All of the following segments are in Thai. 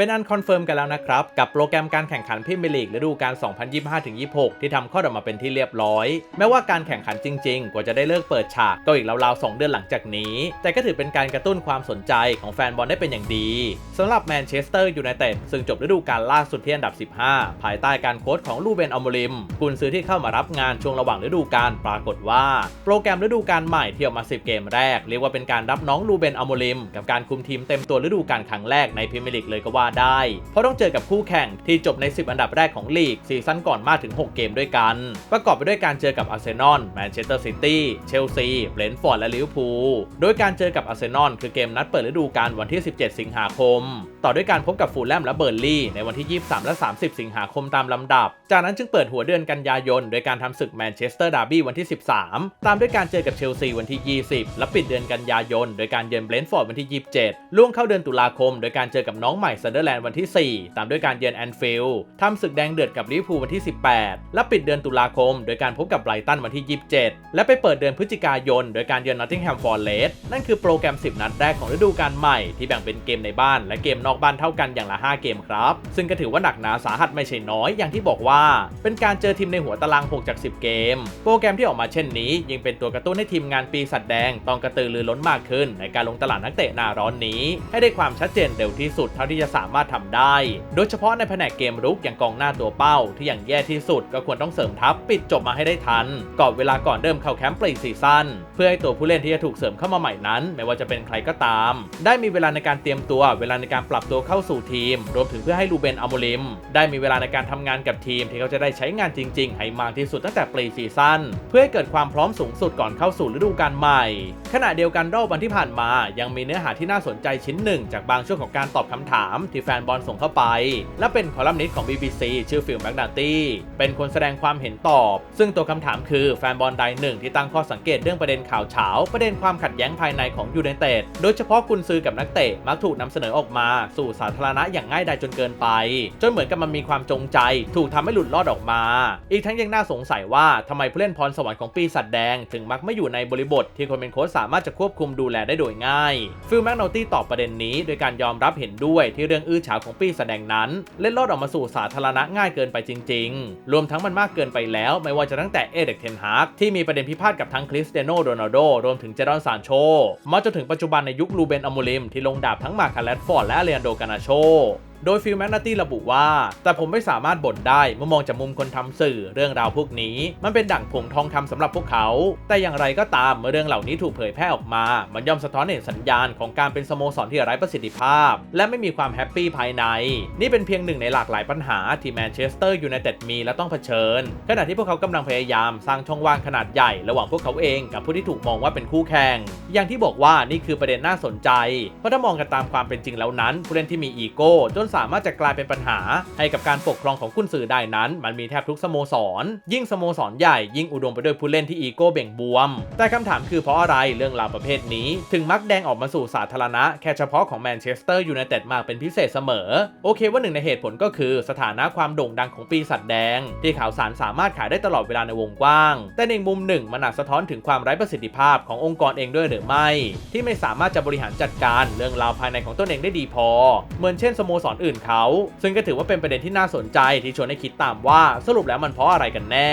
เป็นอันคอนเฟิร์มกันแล้วนะครับ กับโปรแกรมการแข่งขันพรีเมียร์ลีกฤดูกาล 2025-26 ที่ทำข้อดออกมาเป็นที่เรียบร้อย แม้ว่าการแข่งขันจริง ๆ กว่าจะได้เลิกเปิดฉากก็อีกราวๆ 2 เดือนหลังจากนี้ แต่ก็ถือเป็นการกระตุ้นความสนใจของแฟนบอลได้เป็นอย่างดีสำหรับแมนเชสเตอร์ยูไนเต็ดซึ่งจบฤดูกาลล่าสุดที่อันดับ 15 ภายใต้การโค้ชของลูเบนอโมริมกุนซือที่เข้ามารับงานช่วงระหว่างฤดูกาลปรากฏว่า โปรแกรมฤดูกาลใหม่ที่ออกมา 10 เกมแรก เรียกว่าเป็นการรับน้องลูเบนอโมริมกับการคุมทีมเต็มตัวฤดูกาลครั้งแรกในพรีเมียร์ลีกเลยก็ว่าได้ เพราะต้องเจอกับคู่แข่งที่จบใน 10 อันดับแรกของลีกซีซั่นก่อนมากถึง 6 เกมด้วยกัน ประกอบไปด้วยการเจอกับอาร์เซนอลแมนเชสเตอร์ซิตี้เชลซีเบรนท์ฟอร์ดและลิเวอร์พูลโดยการเจอกับอาร์เซนอลคือเกมนัดเปิดฤดูกาลวันที่ 17 สิงหาคม ต่อด้วยการพบกับฟูลแลมและเบอร์ลี่ในวันที่ 23 และ 30 สิงหาคมตามลำดับ จากนั้นจึงเปิดหัวเดือนกันยายนโดยการทำศึกแมนเชสเตอร์ดาร์บี้วันที่ 13 ตามด้วยการเจอกับเชลซีวันที่ 20 และปิดเดือนกันยายน โดยการเยือนเบรนท์ฟอร์ดวันที่ 27 ล่วงเข้าเดือนตุลาคม โดยการเจอกับน้องใหม่ซันเดอร์แลนด์วันที่ 4 ตามด้วยการเยือนแอนฟิลด์ทำศึกแดงเดือดกับลิเวอร์พูลวันที่ 18 และปิดเดือนตุลาคม โดยการพบกับไบรตันวันที่ 27 และไปเปิดเดือนพฤศจิกายน โดยการเยือนนอตติงแฮมฟอร์เรสต์นั่นคือโปรแกรม 10 นัดแรกของฤดูกาลใหม่ที่แบ่งเป็นเกมในบ้านและเกมนอกบ้านเท่ากันอย่างละ 5 เกมครับ ซึ่งก็ถือว่าหนักหนาสาหัสไม่ใช่น้อยอย่างที่บอกว่า เป็นการเจอทีมในหัวตาราง 6 จาก 10 เกม โปรแกรมที่ออกมาเช่นนี้ยังเป็นตัวกระตุ้นให้ทีมงานปีสัตว์แดงต้องกระตือรือร้นมากขึ้น ในการลงตลาดนักเตะหน้าร้อนนี้ ให้ได้ความชัดเจนเร็วที่สุดเท่าที่จะสามารถทำได้ โดยเฉพาะในแผนกเกมรุกอย่างกองหน้าตัวเป้า ที่อย่างแย่ที่สุดก็ควรต้องเสริมทัพปิดจบมาให้ได้ทันก่อนเวลาก่อนเริ่มเข้าแคมป์ปรีซีซั่นเพื่อให้ตัวผู้เล่นที่จะถูกเสริมเข้ามาใหม่นั้น ไม่ว่าจะเป็นใครก็ตาม ได้มีเวลาในการเตรียมตัว เวลาในการปรับตัวเข้าสู่ทีม รวมถึงเพื่อให้ลูเบนอัลโมริมได้มีเวลาในการทำงานกับทีม ที่เขาจะได้ใช้งานจริง ๆ ให้มากที่สุดตั้งแต่ปรีซีซั่นเพื่อให้เกิดความพร้อมสูงสุดก่อนเข้าสู่ฤดูกาลใหม่ ขณะเดียวกันรอบวันที่ผ่านมา ยังมีเนื้อหาที่น่าสนใจชิ้นหนึ่ง จากบางช่วงของการตอบคำถามที่แฟนบอลส่งเข้าไป และเป็นคอลัมนิสต์ของ BBC ชื่อฟิลแมกนาตี้เป็นคนแสดงความเห็นตอบ ซึ่งตัวคำถามคือแฟนบอลรายหนึ่งที่ตั้งข้อสังเกตเรื่องประเด็นข่าวเฉาประเด็นความขัดแย้งภายในของยูไนเต็ดโดยเฉพาะกุนซือกับนักเตะมักถูกนำเสนอออกมาสู่สาธารณะอย่างง่ายดายจนเกินไป จนเหมือนกับมันมีความจงใจ ถูกทำให้หลุดรอดออกมา อีกทั้งยังน่าสงสัยว่าทำไมผู้เล่นพรสวรรค์ของปีศาจแดง ถึงมักไม่อยู่ในบริบทที่คนเป็นโค้ชสามารถจะควบคุมดูแลได้โดยง่าย ฟิลแมกโนตี้ตอบประเด็นนี้โดยการยอมรับเห็นด้วยที่เรื่องอื้อฉาวของปี้แสดงนั้น เล่นลอดออกมาสู่สาธารณะง่ายเกินไปจริง ๆ รวมทั้งมันมากเกินไปแล้ว ไม่ว่าจะตั้งแต่เอเด็กเทนฮากที่มีประเด็นพิพาทกับทั้งคริสเตียโนโรนัลโดรวมถึงเจดอนซานโชมาจนถึงปัจจุบันในยุคลูเบนอมูลิมที่ลงดาบทั้งมาคาเลตฟอร์ดและเลียนโดกานาโช โดยฟิลแมกนาตี้ระบุว่า แต่ผมไม่สามารถบ่นได้เมื่อมองจากมุมคนทำสื่อเรื่องราวพวกนี้ มันเป็นดั่งผงทองคำสำหรับพวกเขา แต่อย่างไรก็ตามเมื่อเรื่องเหล่านี้ถูกเผยแพร่ออกมา มันย่อมสะท้อนเห็นสัญญาณของการเป็นสโมสรที่ไร้ประสิทธิภาพ และไม่มีความแฮปปี้ภายใน นี่เป็นเพียงหนึ่งในหลากหลายปัญหาที่แมนเชสเตอร์ยูไนเต็ดมีและต้องเผชิญ ขณะที่พวกเขากำลังพยายามสร้างช่องว่างขนาดใหญ่ระหว่างพวกเขาเองกับผู้ที่ถูกมองว่าเป็นคู่แข่ง อย่างที่บอกว่านี่คือประเด็นน่าสนใจ เพราะถ้ามองกันตามความเป็นจริงแล้วนั้นผู้เล่นที่มีอีโก้จนสามารถจะกลายเป็นปัญหา ให้กับการปกครองของกุนซือได้นั้น มันมีแทบทุกสโมสร ยิ่งสโมสรใหญ่ยิ่งอุดมไปด้วยผู้เล่นที่อีโก้เบ่งบวม แต่คำถามคือเพราะอะไรเรื่องราวประเภทนี้ ถึงมักแดงออกมาสู่สาธารณะแค่เฉพาะของแมนเชสเตอร์ยูไนเต็ดมากเป็นพิเศษเสมอ โอเคว่าหนึ่งในเหตุผลก็คือสถานะความโด่งดังของปีศาจแดง ที่ข่าวสารสามารถขายได้ตลอดเวลาในวงกว้าง แต่ในมุมหนึ่งมันอาจสะท้อนถึงความไร้ประสิทธิภาพขององค์กรเองด้วยหรือไม่ ที่ไม่สามารถจะบริหารจัดการเรื่องราวภายในของตนเองได้ดีพอ เหมือนเช่นสโมสรอื่นเขา ซึ่งก็ถือว่าเป็นประเด็นที่น่าสนใจที่ชวนให้คิดตามว่าสรุปแล้วมันเพราะอะไรกันแน่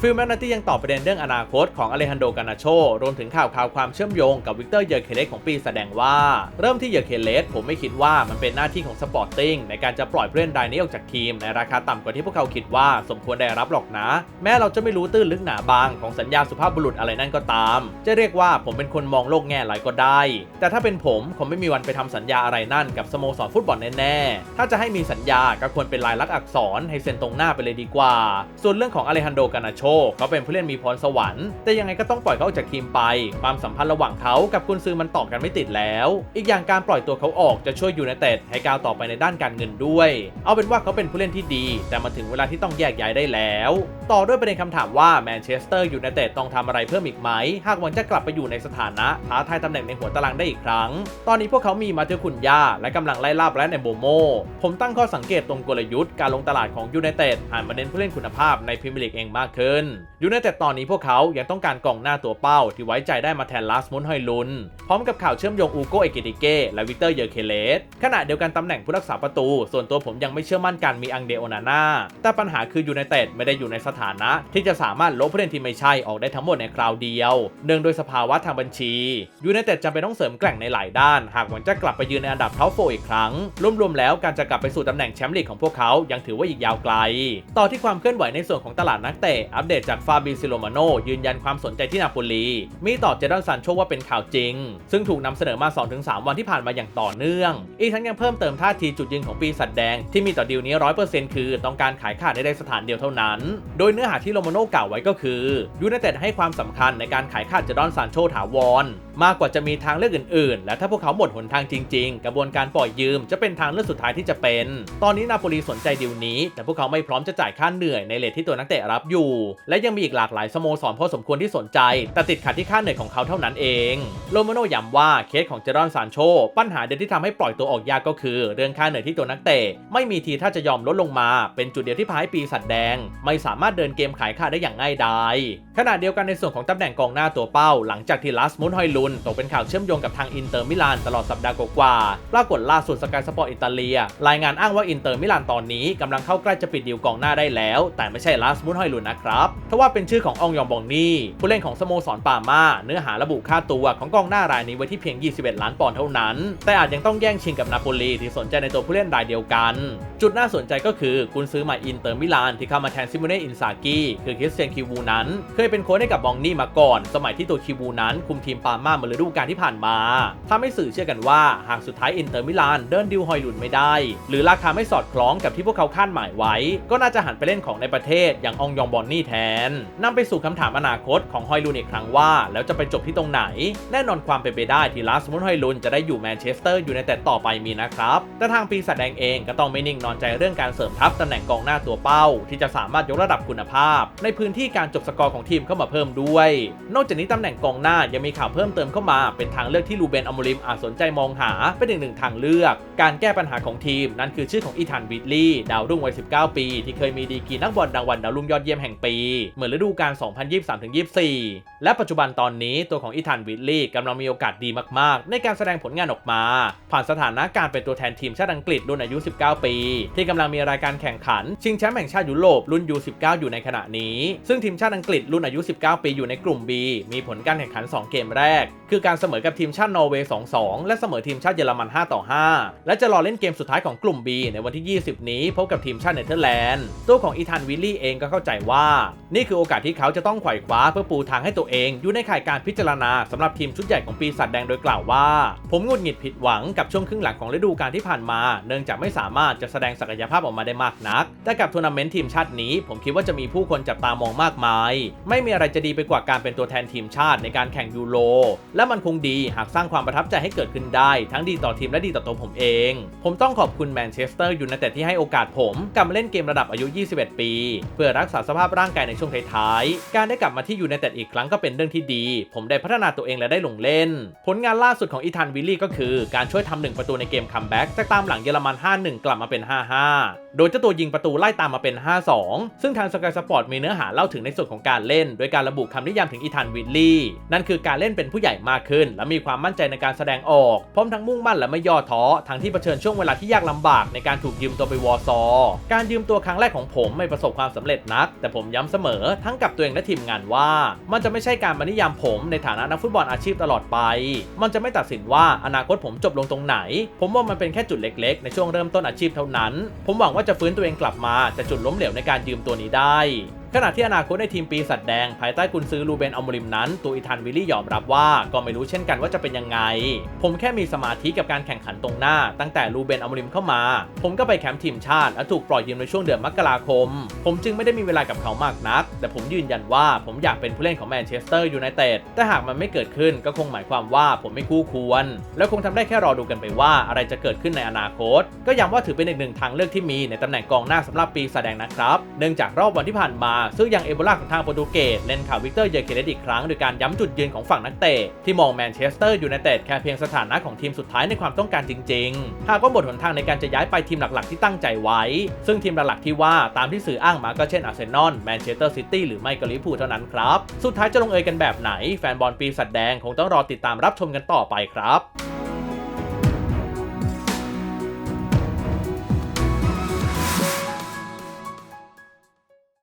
ฟิลแมกนาตี้ยังตอบประเด็นเรื่องอนาคตของอเลฮันโดกานาโชรวมถึงข่าวข่าวความเชื่อมโยงกับวิกเตอร์เยอร์เคเลสของปีแสดงว่า เริ่มที่เยอร์เคเลสผมไม่คิดว่ามันเป็นหน้าที่ของสปอร์ติ้งในการจะปล่อยผู้เล่นรายนี้ออกจากทีม ในราคาต่ำกว่าที่พวกเขาคิดว่าสมควรได้รับหรอกนะ แม้เราจะไม่รู้ตื้นลึกหนาบางของสัญญาสุภาพบุรุษอะไรนั่นก็ตาม จะเรียกว่าผมเป็นคนมองโลกแง่หลายก็ได้ แต่ถ้าเป็นผมคงไม่มีวันไปทำสัญญาอะไรนั่นกับสโมสรฟุตบอลแน่ๆถ้าจะให้มีสัญญาก็ควรเป็นลายลักษณ์อักษรให้เซ็นตรงหน้าไปเลยดีกว่า ส่วนเรื่องของอเลฮันโดกานาโชเขาเป็นผู้เล่นมีพรสวรรค์ แต่ยังไงก็ต้องปล่อยเขาออกจากทีมไป ความสัมพันธ์ระหว่างเขากับกุนซือมันต่อกันไม่ติดแล้ว อีกอย่างการปล่อยตัวเขาออกจะช่วยยูไนเต็ดให้ก้าวต่อไปในด้านการเงินด้วย เอาเป็นว่าเขาเป็นผู้เล่นที่ดี แต่มาถึงเวลาที่ต้องแยกย้ายได้แล้ว ต่อด้วยประเด็นคำถามว่าแมนเชสเตอร์ยูไนเต็ดต้องทำอะไรเพิ่มอีกไหม หากหวังจะกลับไปอยู่ในสถานะท้าทายตำแหน่งในหัวตารางได้อีกครั้ง ตอนนี้พวกเขามีมาเตอร์คุนยาและกำลังไล่ล่าแบรนด์ในโบโมผมตั้งข้อสังเกตตรงกลยุทธ์การลงตลาดของยูไนเต็ดหันมาเน้นผู้เล่นคุณภาพในพรีเมียร์ลีกเองมากขึ้นยูไนเต็ดตอนนี้พวกเขายังต้องการกองหน้าตัวเป้าที่ไว้ใจได้มาแทนลาสมุนฮอยลุน พร้อมกับข่าวเชื่อมโยงอูโกเอกิติเก้และวิกเตอร์เยอร์เคเลสขณะเดียวกันตำแหน่งผู้รักษาประตู ส่วนตัวผมยังไม่เชื่อมั่นการมีอังเดโอนาน่าแต่ปัญหาคือยูไนเต็ดไม่ได้อยู่ในสถานะ ที่จะสามารถลบผู้เล่นที่ไม่ใช่ออกได้ทั้งหมดในคราวเดียวเนื่องโดยสภาวะทางบัญชียูไนเต็ดจำเป็นต้องเสริมแกร่งในหลายด้าน หากหวังจะกลับไปยืนในอันดับท็อปโฟอีกครั้งรวมๆแล้วการจะกลับไปสู่ตำแหน่งแชมป์ลีกของพวกเขายังถือว่าอีกยาวไกล ต่อที่ความเคลื่อนไหวในส่วนของตลาดนักเตะอัปเดตจากฟาบิซิโลมาโนยืนยันความสนใจที่นาโปลีมีต่อเจดอนซันโชว่าเป็นข่าวจริง ซึ่งถูกนำเสนอมา 2-3 วันที่ผ่านมาอย่างต่อเนื่อง อีกทั้งยังเพิ่มเติมท่าทีจุดยืนของปีศาจแดงที่มีต่อดีลนี้100%คือต้องการขายขาดได้ในสถานเดียวเท่านั้น โดยเนื้อหาที่โลมาโนกล่าวไว้ก็คือยูไนเต็ดให้ความสำคัญในการขายขาดเจดอนซันโชถาวรมากกว่าจะมีทางเลือกอื่น ๆ และถ้าพวกเขาหมดหนทางจริง ๆ กระบวนการปล่อยยืมจะเป็นทางเลือกสุดท้ายที่จะเป็น ตอนนี้นาโปลีสนใจดีลนี้ แต่พวกเขาไม่พร้อมจะจ่ายค่าเหนื่อยในเลทที่ตัวนักเตะรับอยู่ และยังมีอีกหลากหลายสโมสรพอสมควรที่สนใจ แต่ติดขัดที่ค่าเหนื่อยของเขาเท่านั้นเองโลมาโนย้ำว่าเคสของเจรอนซานโชปัญหาเดียวที่ทำให้ปล่อยตัวออกยากก็คือ เรื่องค่าเหนื่อยที่ตัวนักเตะไม่มีทีถ้าจะยอมลดลงมาเป็นจุดเดียวที่พาให้ปีศาจแดง ไม่สามารถเดินเกมขายขาได้อย่างง่ายดายขณะเดียวกันในส่วนของตำแหน่งกองหน้าตัวเป้า หลังจากที่ลัสมุนฮอยลุนตกเป็นข่าวเชื่อมโยงกับทางอินเตอร์มิลานตลอดสัปดาห์กว่าปรากฏล่าสุดสกายสปอร์ตอิตาเลียรายงานอ้างว่าอินเตอร์มิลานตอนนี้กำลังเข้าใกล้จะปิดดีลกองหน้าได้แล้ว แต่ไม่ใช่ลัสมุนฮอยลุนนะครับทว่าเป็นชื่อขององยองบองนี่ผู้เล่นของสโมสรปามาเนื้อหาระบุค่าตัวของกองหน้ารายนี้ไว้ที่เพียง 21 ล้านปอนด์เท่านั้น แต่อาจยังต้องแย่งชิงกับนาโปลีที่สนใจในตัวผู้เล่นรายเดียวกัน จุดน่าสนใจก็คือกุนซื้อใหม่อินเตอร์มิลานที่เข้ามาแทนซิโมเน่อินซากิคือคริสเตียนคิวูนั้น เคยเป็นโค้ชให้กับบองนี่มาก่อน สมัยที่ตัวคิวูนั้นคุมทีมปามาเมื่อฤดูกาลที่ผ่านมาทำให้สื่อเชื่อกันว่าหากสุดท้ายอินเตอร์มิลานเดินดิวฮอยลุนไม่ได้หรือราคาไม่สอดคล้องกับที่พวกเขาคาดหมายไว้ ก็น่าจะหันไปเล่นของในประเทศอย่างองยองบอนนี่แทนนำไปสู่คำถามอนาคตของฮอยลุนอีกครั้งว่า แล้วจะไปจบที่ตรงไหน แน่นอนความเป็นไปได้ที่ลาสมุนฮอยลุนจะได้อยู่แมนเชสเตอร์อยู่ในแต่ต่อไปมีนะครับ แต่ทางปีศาจแดงเองก็ต้องไม่นิ่งนอนใจเรื่องการเสริมทัพตำแหน่งกองหน้าตัวเป้า ที่จะสามารถยกระดับคุณภาพ ในพื้นที่การจบสกอร์ของทีมเข้ามาเพิ่มด้วย นอกจากนี้ตำแหน่งกองหน้ายังมีข่าวเพิ่มเติมเข้ามาเป็นทางเลือกที่ลูเบนอมริมอาจสนใจมองหาเป็นอีกหนึ่งทางเลือก การแก้ปัญหาของทีม นั่นคือชื่อของอีธานวิดลี่ดาวรุ่งวัย 19 ปี ที่เคยมีดีกรีนักบอลรางวัลดาวรุ่งยอดเยี่ยมแห่งปี เหมือนฤดูกาล 2023-24 และปัจจุบันตอนนี้ตัวของอีธานวิดลี่กำลังมีโอกาสดีมากๆ ในการแสดงผลงานออกมา ผ่านสถานะการเป็นตัวแทนทีมชาติอังกฤษรุ่นอายุ 19 ปี ที่กำลังมีรายการแข่งขัน ชิงแชมป์แห่งชาติยุโรปรุ่น U19 อยู่ในขณะนี้ ซึ่งทีมชาติอังกฤษรุ่นอายุ 19 ปีอยู่ในกลุ่ม B มีผลการแข่งขัน 2 เกมแรก คือการเสมอกับทีมชาตินอร์เวย์ 2-2 และเสมอทีมชาติเยอรมัน 5-5 และจะรอเล่นเกมสุดท้ายของกลุ่ม B ในวันที่ 20 นี้พบกับทีมชาติเนเธอร์แลนด์ตัวของอีธานวิลลี่เองก็เข้าใจว่า นี่คือโอกาสที่เขาจะต้องไขว่คว้าเพื่อปูทางให้ตัวเอง อยู่ในข่ายการพิจารณาสำหรับทีมชุดใหญ่ของปีศาจแดงโดยกล่าวว่า ผมงุดหงิดผิดหวังกับช่วงครึ่งหลังของฤดูกาลที่ผ่านมา เนื่องจากไม่สามารถจะแสดงศักยภาพออกมาได้มากนัก แต่กับทัวร์นาเมนต์ทีมชาตินี้ ผมคิดว่าจะมีผู้คนจับตามองมากมาย ไม่มีอะไรจะดีไปกว่าการเป็นตัวแทนทีมชาติในการแข่งยูโร และมันคงดีหากสร้างความประทับใจให้เกิดขึ้นได้ ทั้งดีต่อทีมและดีต่อตัวผมเอง ผมต้องขอบคุณแมนเชสเตอร์ยูไนเต็ดที่ให้โอกาสผมกลับมาเล่นเกมระดับอายุ 21 ปี เพื่อรักษาสภาพร่างกายในช่วงท้ายๆ การได้กลับมาที่ยูไนเต็ดอีกครั้งก็เป็นเรื่องที่ดี ผมได้พัฒนาตัวเองและได้ลงเล่น ผลงานล่าสุดของอีธานวิลลี่ก็คือ การช่วยทำหนึ่งประตูในเกมคัมแบ็กจากตามหลังเยอรมัน 5-1 กลับมาเป็น 5-5 โดยเจ้าตัวยิงประตูไล่ตามมาเป็น 5-2 ซึ่งทางสกายสปอร์ตมีเนื้อหาเล่าถึงในส่วนของการเล่น โดยการระบุคำนิยามถึงอีธานวิลลี่ นั่นคือการเล่นเป็นผู้ใหญ่มากขึ้น และมีความมั่นใจในการแสดงออก พร้อมทั้งมุ่งมั่นและไม่ย่อท้อ ทั้งที่เผชิญช่วงเวลาที่ยากลำบากในการถูกยืมตัวไปวอร์ซอ การยืมตัวครั้งแรกของผมไม่ประสบความสำเร็จนัก แต่ผมย้ำเสมอทั้งกับตัวเองและทีมงานว่า มันจะไม่ใช่การมานิยามผมในฐานะนักฟุตบอลอาชีพตลอดไป มันจะไม่ตัดสินว่าอนาคตผมจบลงตรงไหน ผมว่ามันเป็นแค่จุดเล็ก ๆ ในช่วงเริ่มต้นอาชีพเท่านั้น ผมหวังว่าจะฟื้นตัวเองกลับมา แต่จุดล้มเหลวในการยืมตัวนี้ได้ ขณะที่อนาคตในทีมปีศาจแดง ภายใต้กุนซือลูเบนอมริมนั้น ตัวอีธานวิลลี่ยอมรับว่าก็ไม่รู้เช่นกันว่าจะเป็นยังไง ผมแค่มีสมาธิกับการแข่งขันตรงหน้า ตั้งแต่ลูเบนอมริมเข้ามา ผมก็ไปแคมป์ทีมชาติและถูกปล่อยยืมในช่วงเดือนมกราคม ผมจึงไม่ได้มีเวลากับเขามากนัก แต่ผมยืนยันว่าผมอยากเป็นผู้เล่นของแมนเชสเตอร์ยูไนเต็ดแต่หากมันไม่เกิดขึ้นก็คงหมายความว่าผมไม่คู่ควร และคงทำได้แค่รอดูกันไปว่าอะไรจะเกิดขึ้นในอนาคต ก็ย้ำว่าถือเป็นอีกหนึ่งทางเลือกที่มีในตำแหน่งกองหน้าสำหรับปีศาจแดงนะครับ เนื่องจากรอบวันที่ผ่านมาซึ่งยังเอโบลาของทางโปรตุเกสเล่นข่าววิกเตอร์เยเคเลสอีกครั้งโดยการย้ำจุดยืนของฝั่งนักเตะที่มองแมนเชสเตอร์ยูไนเต็ดแค่เพียงสถานะของทีมสุดท้ายในความต้องการจริงๆ หากว่าหมดหนทางในการจะย้ายไปทีมหลักๆ ที่ตั้งใจไว้ ซึ่งทีมหลักๆที่ว่าตามที่สื่ออ้างมาก็เช่นอาร์เซนอลแมนเชสเตอร์ซิตี้หรือไม่ก็ลิเวอร์พูลเท่านั้นครับ สุดท้ายจะลงเอยกันแบบไหน แฟนบอลปีศาจแดงคงต้องรอติดตามรับชมกันต่อไปครับ